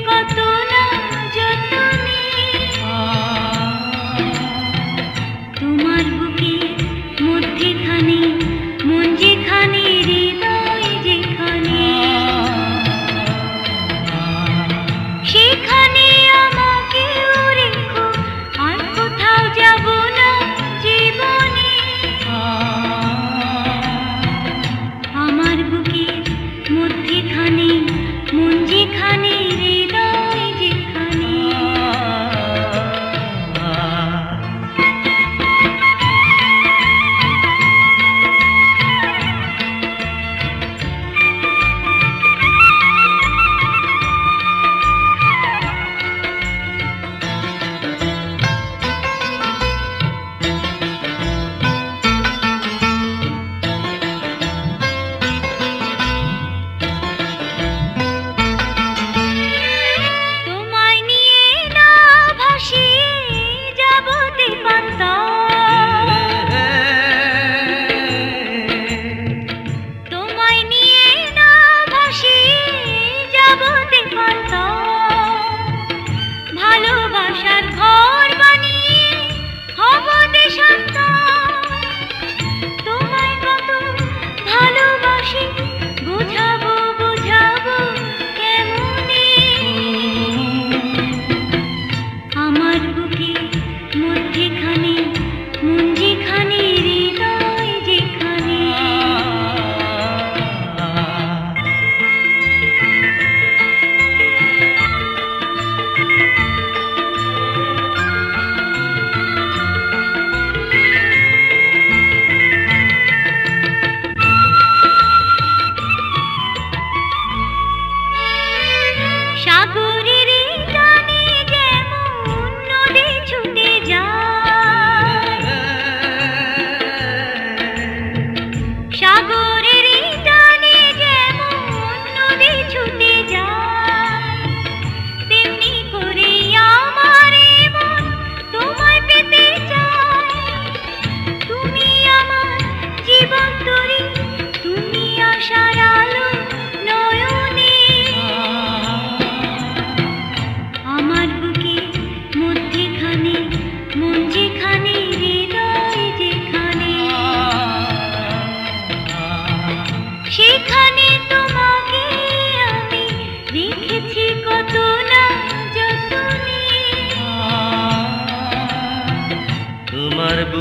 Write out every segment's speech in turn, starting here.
con tu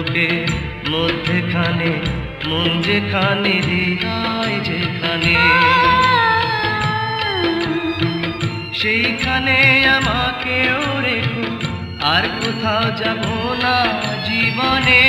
লোকে মধ্যে খানে মন যেখানে, হৃদয় যেখানে। সেইখানে আমাকে ওরে আর কোথাও যাব না জীবনে।